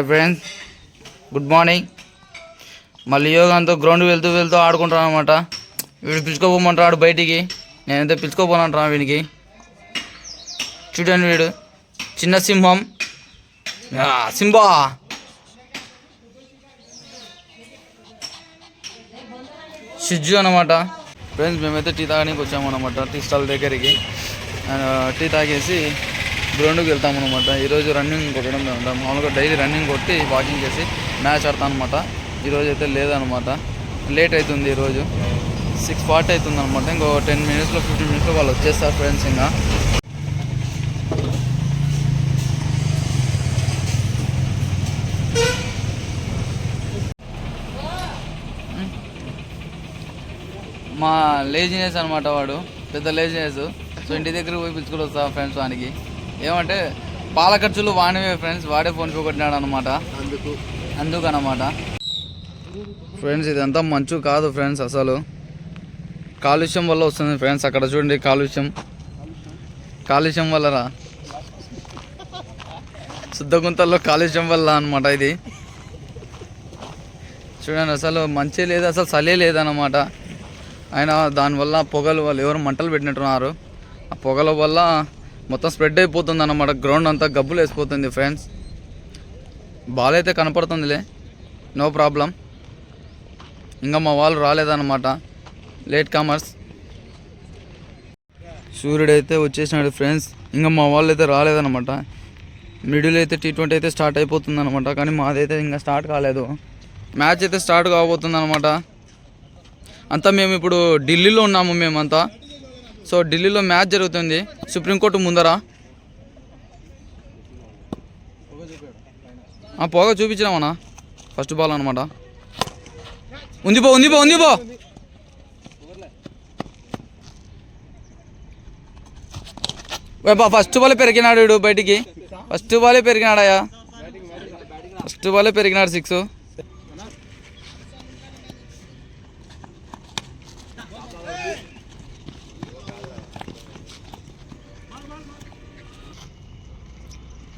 Hi friends good morning మళ్ళీ యోగాంతో ground వెళ్తూ వెళ్తూ ఆడుకుంటాను అనమాట వీడు పిలుచుకోపోమంటాడు బయటికి. నేనైతే పిలుచుకోపోనంటున్నా వీడికి చూడండి వీడు. చిన్న సింహం. సింబా. షిజ్జు అనమాట ఫ్రెండ్స్ మేమైతే టీ తాగడానికి వచ్చామన్నమాట. టీ స్టాల్ దగ్గరికి. టీ తాగేసి గ్రౌండ్కి వెళ్తామన్నమాట ఈరోజు రన్నింగ్ కొట్టడం మేము ఉంటాం. మామూలుగా డైలీ రన్నింగ్ కొట్టి వాకింగ్ చేసి మ్యాచ్ ఆడతాం అనమాట ఈరోజు అయితే లేదనమాట లేట్ అవుతుంది ఈరోజు సిక్స్ ఫార్టీ అవుతుంది అనమాట ఇంకో టెన్ మినిట్స్లో ఫిఫ్టీన్ మినిట్స్లో వాళ్ళు వచ్చేస్తారు ఫ్రెండ్స్ ఇంకా. మా లేజినెస్ అనమాట వాడు. పెద్ద లేజినెస్ సో ఇంటి దగ్గర పోయి పిలుచుకుని వస్తా ఫ్రెండ్స్ వానికి. ఏమంటే పాల ఖర్చులు వాడివే ఫ్రెండ్స్ వాడే ఫోన్ పే కొట్టినాడు అనమాట అందుకు. అందుకనమాట. ఫ్రెండ్స్ ఇదంతా మంచు కాదు ఫ్రెండ్స్ అసలు. కాలుష్యం వల్ల వస్తుంది ఫ్రెండ్స్ అక్కడ చూడండి కాలుష్యం. కాలుష్యం వల్లరా శుద్ధ గుంతల్లో కాలుష్యం వల్ల అనమాట ఇది. చూడండి అసలు మంచి లేదు అసలు చలే లేదన్నమాట. ఆయన దానివల్ల పొగలు వాళ్ళు ఎవరు మంటలు పెట్టినట్టున్నారు. ఆ పొగల వల్ల మొత్తం స్ప్రెడ్ అయిపోతుంది అన్నమాట. గ్రౌండ్ అంతా గబ్బులు వేసిపోతుంది ఫ్రెండ్స్ బాల్ అయితే కనపడుతుందిలే. నో ప్రాబ్లం ఇంకా మా వాళ్ళు రాలేదన్నమాట. లేట్ కామర్స్ సూర్యుడు అయితే వచ్చేసినాడు ఫ్రెండ్స్ ఇంకా మా వాళ్ళు అయితే రాలేదన్నమాట. మిడిల్ అయితే టీ ట్వంటీ అయితే స్టార్ట్ అయిపోతుంది అనమాట కానీ మాదైతే ఇంకా స్టార్ట్ కాలేదు. మ్యాచ్ అయితే స్టార్ట్ కాబోతుంది అనమాట అంతా మేము ఇప్పుడు ఢిల్లీలో ఉన్నాము మేమంతా. సో ఢిల్లీలో మ్యాచ్ జరుగుతుంది. సుప్రీంకోర్టు ముందర? ఆ పొగ చూపించినామన్నా ఫస్ట్ బాల్ అనమాట ఉంది పో ఉంది పో ఉంది పో. బా ఫస్ట్ బాల్ పెరిగినాడు బయటికి. ఫస్ట్ బాలే పెరిగినాడయా ఫస్ట్ బాలే పెరిగినాడు సిక్స్.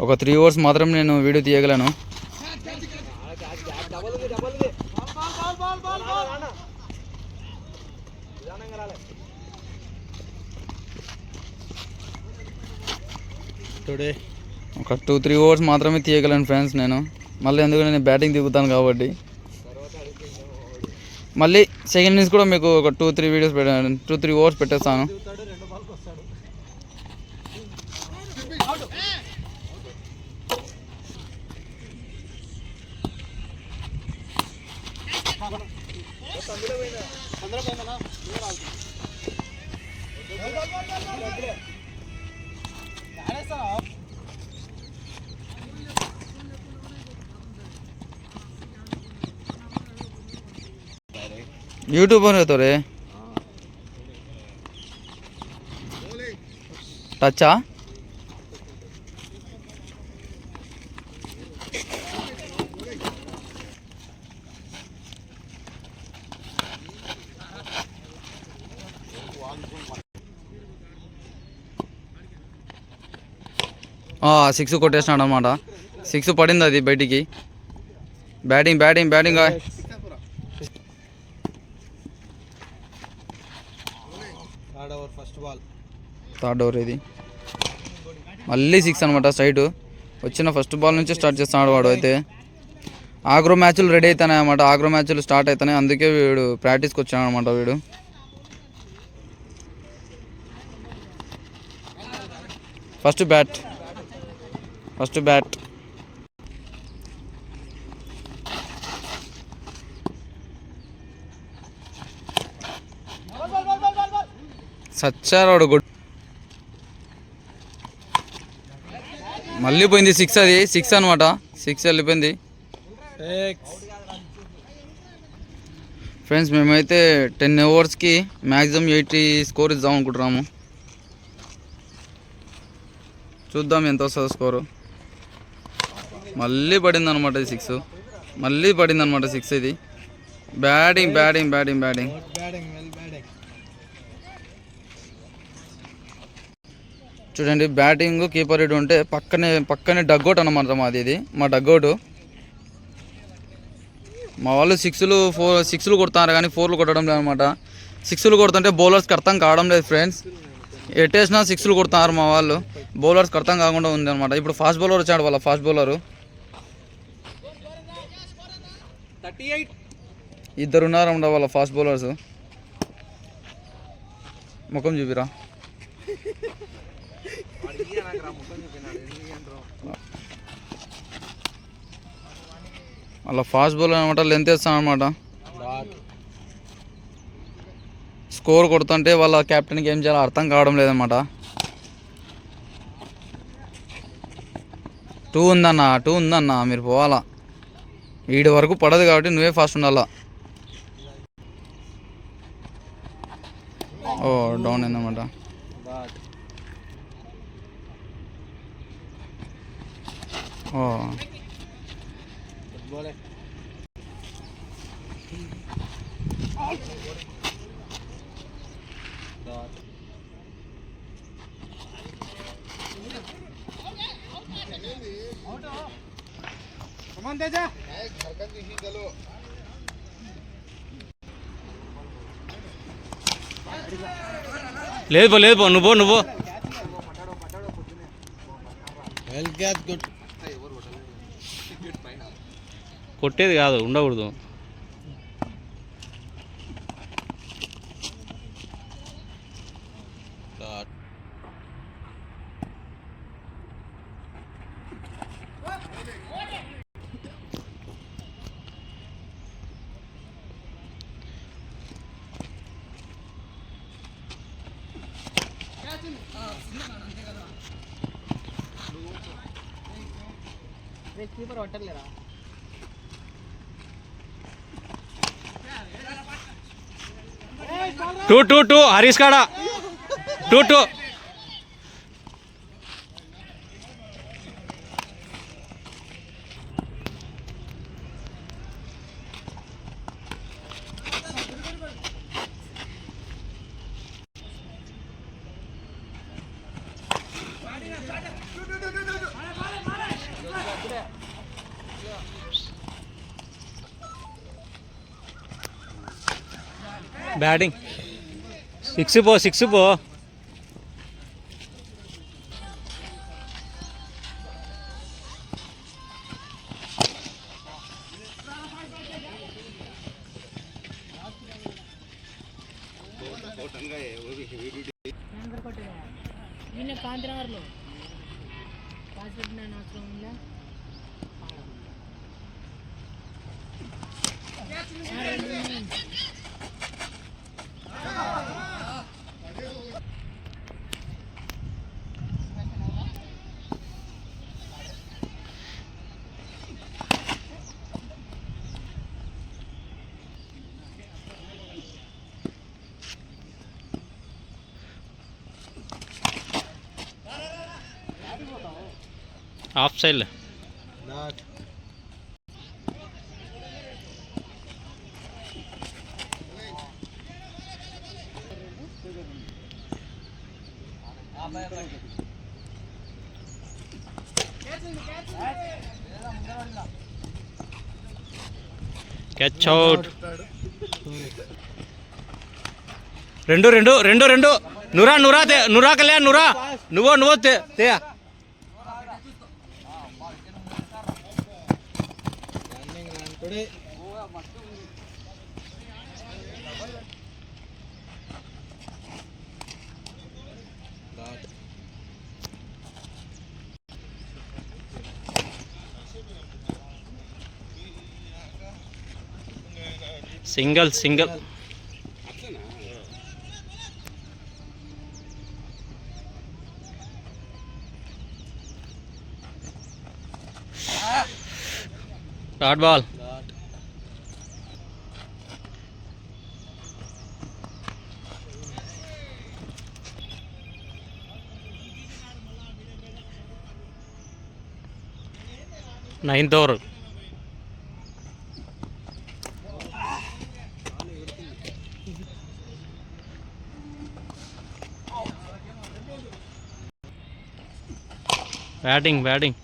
ఒక త్రీ అవర్స్ మాత్రం నేను వీడియో తీయగలను. టుడే ఒక టూ త్రీ అవర్స్ మాత్రమే తీయగలను ఫ్రెండ్స్ నేను. మళ్ళీ ఎందుకంటే నేను బ్యాటింగ్ దిగుతాను కాబట్టి. మళ్ళీ సెకండ్ ఇన్నింగ్స్ కూడా మీకు ఒక టూ త్రీ వీడియోస్ పెట్టాను టూ త్రీ అవర్స్ పెట్టేస్తాను. ಯೂಟ್ಯೂಬರ್ ಹೇಳ್ತವ್ರೆ టచ్చా? సిక్స్ కొట్టేసినాడు అనమాట సిక్స్ పడింది అది బయటికి. Batting batting batting third over first ball. Third over ఇది. మళ్ళీ సిక్స్ అనమాట సైడ్ వచ్చిన ఫస్ట్ బాల్ నుంచి స్టార్ట్ చేస్తున్నాడు వాడు అయితే. ఆగ్రో మ్యాచ్లు రెడీ అవుతున్నాయి అనమాట ఆగ్రో మ్యాచ్లు స్టార్ట్ అవుతున్నాయి అందుకే వీడు ప్రాక్టీస్కి వచ్చాడు అనమాట వీడు. ఫస్ట్ బ్యాట్ ఫస్ట్ బ్యాట్ సచ్చారు వాడు గుడ్ మళ్ళీ పోయింది సిక్స్ అది సిక్స్ అనమాట సిక్స్ వెళ్ళిపోయింది. ఫ్రెండ్స్ మేమైతే టెన్ ఓవర్స్కి మ్యాక్సిమం ఎయిటీ స్కోర్ ఇద్దాం అనుకుంటున్నాము. చూద్దాం ఎంత వస్తుందో స్కోరు. మళ్ళీ పడింది అనమాట సిక్స్. మళ్ళీ పడింది అనమాట సిక్స్ ఇది. Batting batting batting batting batting well batting చూడండి బ్యాటింగ్ కీపర్ ఇటు ఉంటే పక్కనే పక్కనే డగ్అవుట్ అనమాట మాది ఇది మా డగ్అవుట్ మా వాళ్ళు సిక్స్లు ఫోర్ సిక్స్లు కొడుతున్నారు కానీ ఫోర్లు కొట్టడం లేదు అనమాట సిక్స్లు కొడుతుంటే బౌలర్స్కి అర్థం కావడం లేదు ఫ్రెండ్స్ ఎట్టేసినా సిక్స్లు కొడుతున్నారు మా వాళ్ళు. బౌలర్స్కి అర్థం కాకుండా ఉంది అనమాట ఇప్పుడు ఫాస్ట్ బౌలర్ వచ్చాడు వాళ్ళ ఫాస్ట్ బౌలరు ఇద్దరు ఉన్నారన్నమాట వాళ్ళ ఫాస్ట్ బౌలర్స్ ముఖం చూపిరా. అలా ఫాస్ట్ బౌలర్ అనమాట లెంత్ వేస్తాను అనమాట. స్కోర్ కొడుతుంటే వాళ్ళ కెప్టెన్కి ఏం చేయాలో అర్థం కావడం లేదనమాట. టూ ఉందన్న టూ ఉందన్న మీరు పోవాలా? వీడి వరకు పడదు కాబట్టి నువ్వే ఫాస్ట్ ఉండాలా? ఓ డౌన్ అయిందన్నమాట ఓ ఫుట్బాలే డాట్ కమాన్ తేజ లేదు పో లేదు పో నువ్వు పో, నువ్వు వెల్ క్యాచ్ గుడ్ కొట్టేది కాదు ఉండకూడదు. టూ టూ టూ హరీష్ కాడ? Two two. బ్యాటింగ్. సిక్స్ పో సిక్స్ పో. Off side dot catch out రెండు రెండు రెండు రెండు నురా నురా తే నురా కళ్యాణ్ నురా నువ్వు నువ్వు తే తే running run today dot ninth over. Batting batting.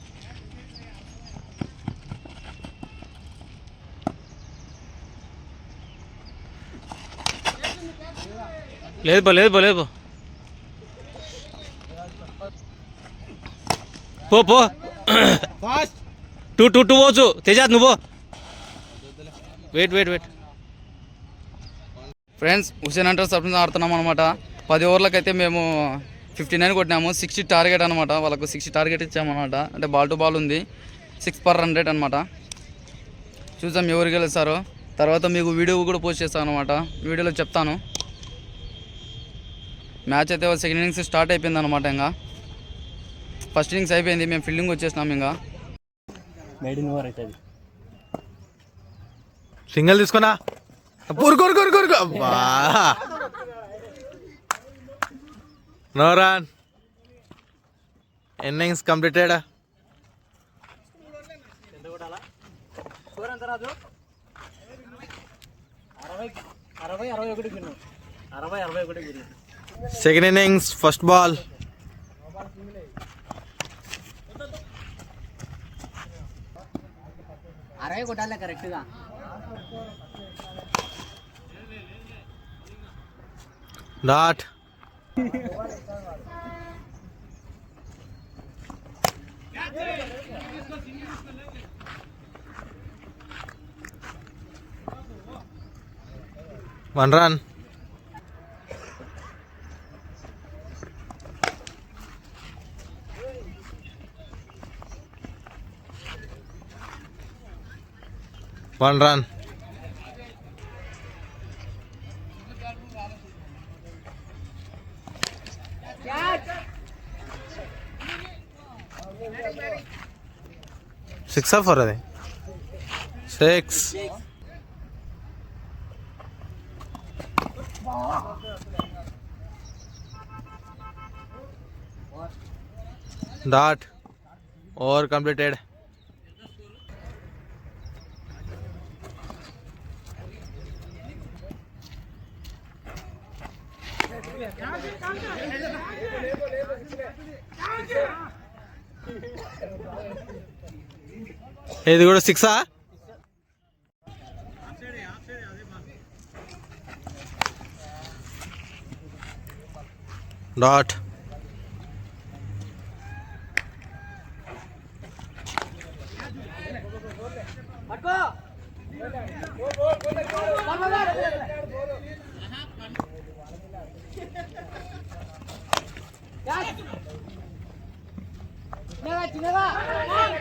లేదు బా లేదు బా లేదు పో. పో ఫాస్ట్ టూ టూ టూ పోవచ్చు. తేజాద్ నువ్వు wait wait wait friends Hussain అంటర్ సబ్స్ ఆడుతున్నాం అనమాట పది ఓవర్లకైతే మేము ఫిఫ్టీ నైన్ కొట్టినాము. సిక్స్టీ టార్గెట్ అనమాట వాళ్ళకు సిక్స్టీ టార్గెట్ ఇచ్చామన్నమాట. అంటే బాల్ టు బాల్ ఉంది. సిక్స్ పర్ హండ్రెడ్ అనమాట చూద్దాం ఎవరు గెలుస్తారో. తర్వాత మీకు వీడియో కూడా పోస్ట్ చేస్తాను అనమాట వీడియోలో చెప్తాను. మ్యాచ్ అయితే సెకండ్ ఇన్నింగ్స్ స్టార్ట్ అయిపోయింది అనమాట ఇంకా. ఫస్ట్ ఇన్నింగ్స్ అయిపోయింది. మేము ఫీల్డింగ్ వచ్చేసినాం ఇంకా. సింగిల్ తీసుకున్నా. పూరు కొరు కొరు కొరు అబ్బా. No run innings completed second innings first ball. అరవై కొట్టాలి కరెక్ట్గా dot one run one run six four అది సిక్స్ డాట్ ఓవర్ కంప్లీటెడ్ ఇది కూడా సిక్సా dot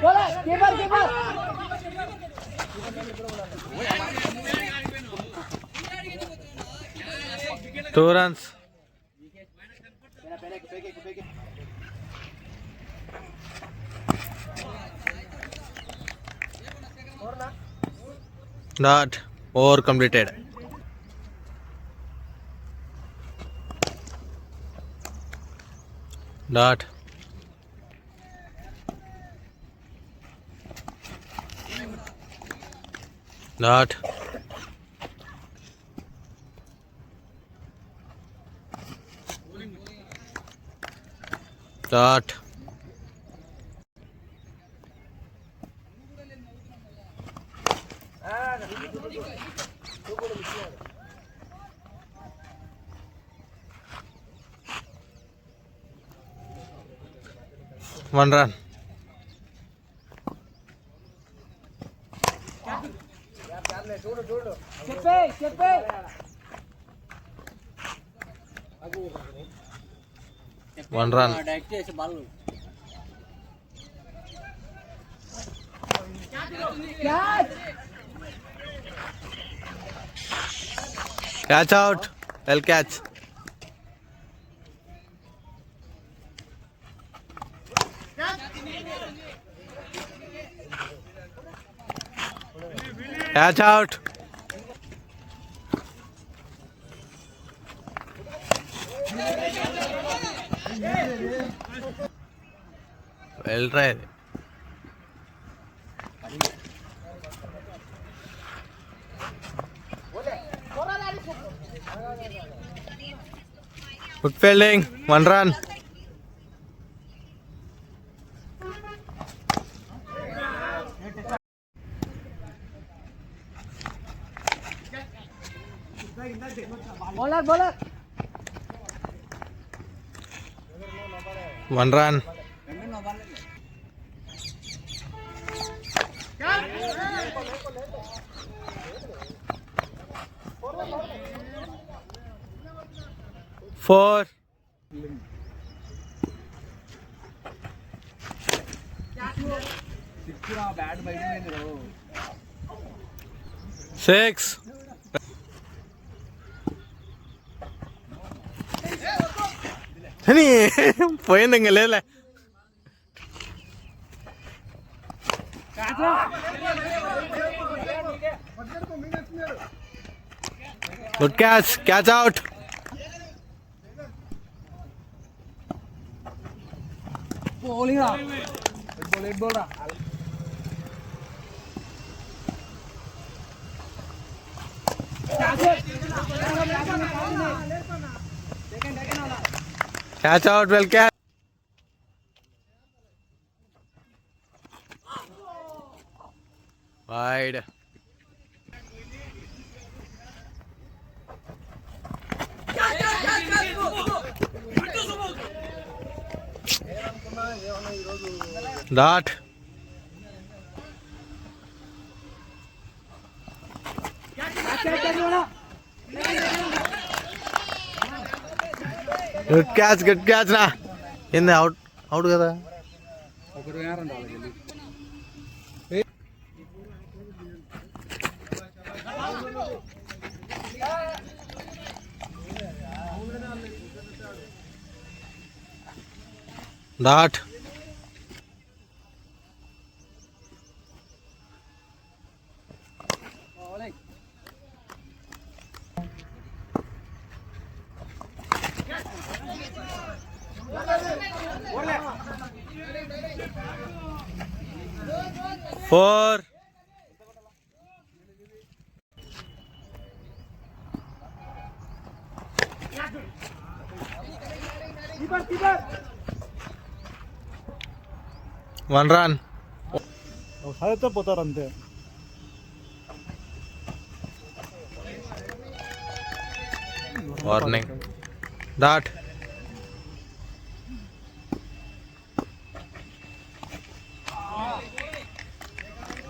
బోల keeper keeper two runs dot over completed dot dot dot one run one run catch out well catch catch out వెళ్ళరా ఇది good fielding one run bowler bowler one run four. Six. పోయింది ఇంక లేదులే. Good catch catch out bowling ra head ball head catch out well catch. Wide. Dot good catch good catch రా ఏంది out out కదా ఒకరు వేరండి వాళ్ళకి dot four one run ఒకసారి పోతారు అంతే వార్నింగ్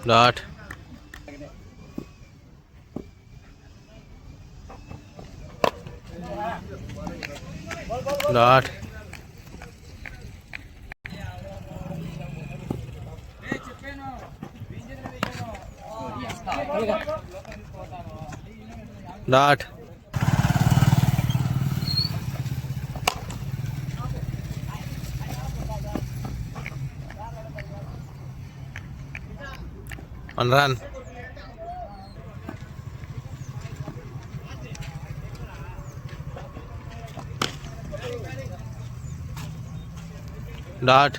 પ્લાટ. પ્લાટ. પ્લાટ. Dot one run dot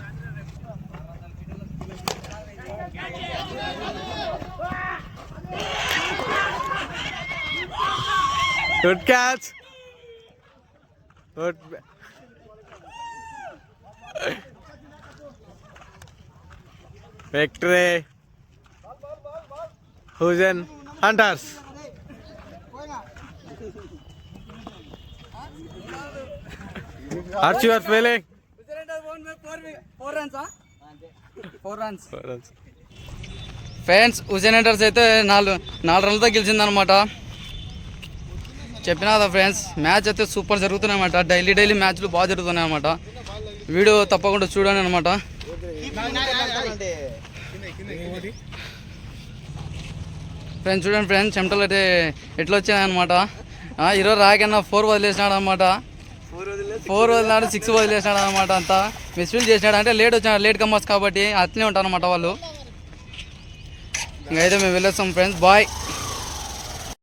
good catch good victory hunters arch How's your friends హుజన్ hunters అయితే నాలుగు నాలుగు రన్లతో గెలిచిందనమాట చెప్పిన కదా ఫ్రెండ్స్ మ్యాచ్ అయితే సూపర్ జరుగుతున్నాయి అనమాట డైలీ డైలీ మ్యాచ్లు బాగా జరుగుతున్నాయి అనమాట వీడియో తప్పకుండా చూడండి అనమాట ఫ్రెండ్స్ చూడండి ఫ్రెండ్స్ చెమటలు అయితే ఎట్లా వచ్చాయన్నమాట ఆ, ఈరోజు రాకన్నా ఫోర్ వదిలేసినాడు అనమాట ఫోర్ వదిలినాడు సిక్స్ వదిలేసినాడు అనమాట అంతా మిస్ఫీల్ చేసినాడు అంటే లేట్ వచ్చినాడు లేట్ కమ్మర్స్ కాబట్టి అట్లనే ఉంటారు అనమాట వాళ్ళు. ఇంకైతే మేము వెళ్ళేస్తాం ఫ్రెండ్స్ బాయ్